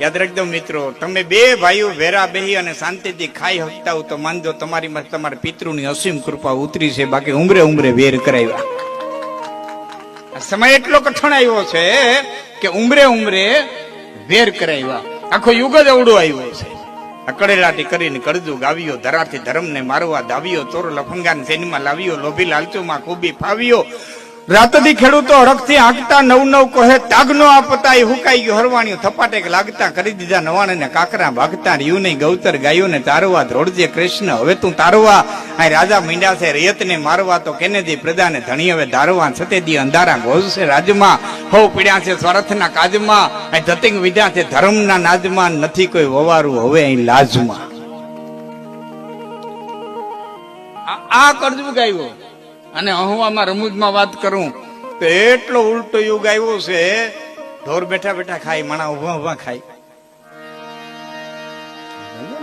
યાદ રાખજો મિત્રો, તમે બે ભાઈઓ વેરા બેહી અને શાંતિથી ખાઈ હકતા તો માનજો તમારી તમારા પિતૃની અસીમ કૃપા ઉતરી છે, બાકી ઉમરે ઉમરે વેર કરાવ્યા. સમય એટલો કઠણ આવ્યો છે કે ઉમરે ઉમરે વેર કરાવ્યા. આખો યુગ જ અવડો આવ્યો છે. અકડેલાટી કરીને કરજુ ગાવ્યો ધરાથી ધર્મને મારવા દાવ્યો તોર લફંગાન સેનમાં લાવ્યો લોભી લાલચોમાં ખૂબી ફાવ્યો રાતથી ખેડૂતો હરખથી આંકતા નવ નવ કોહે, તાગનો આ પતાઈ હુકાઈ ગયો. હરવાણિયું થપાટે લાગતા કરી દીધા નવાણે ને કાકરા ભાગતા રહ્યું નહીં, ગૌતર ગાયો ને તારવા ધ્રોડજે કૃષ્ણ, હવે તું તારવા. આ રાજા મીંડા છે રેત ને મારવા તો કેને દી પ્રદાને ધણી હવે ધારવા છતે દી અંધારા ઘોષ છે રાજમાં. હો પીડ્યા છે સ્વાર્થના કાજમાં આ ધતિંગ વિધા છે ધર્મના નાજમાં, નથી કોઈ વવારું હવે અહીં લાજમાં. આ- આ કરજુ ગાયો. અને અહવામાં રમૂજમાં વાત કરું. તો એટલો ઉલટો યુગ આવ્યો છે, ઢોર બેઠા બેઠા ખાય, માણા ઊભા ઊભા ખાય.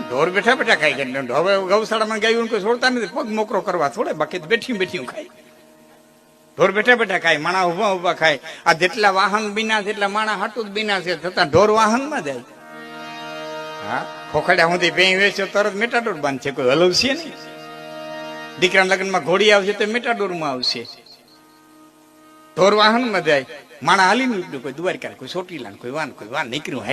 ઢોર બેઠા બેઠા ખાય ગયા હવે ગૌશાળામાં ગાયું કોઈ છોડતા નથી, પગ મોકરો કરવા થોડે બાકી બેઠી બેઠી ખાય. ઢોર બેઠા બેઠા ખાય, માણા ઊભા ઊભા ખાય. આ જેટલા વાહન બીના છે, એટલા માણા હાટું જ બીના છે, છતાં ઢોર વાહનમાં જાય. હા ખોખડા સુધી ભેં વેચ્યો તરત મેટાડોર બાંધશે કોઈ હલવશે નહીં. દીકરાના લગ્નમાં ઘોડી આવશે તો મેટાડોરમાં આવશે. ઢોર વાહનમાં જાય. માણા હાલી નીકળ્યું કોઈ દ્વારકા કોઈ ચોટીલા કોઈ, વાન કોઈ, વાન, નીકળ્યું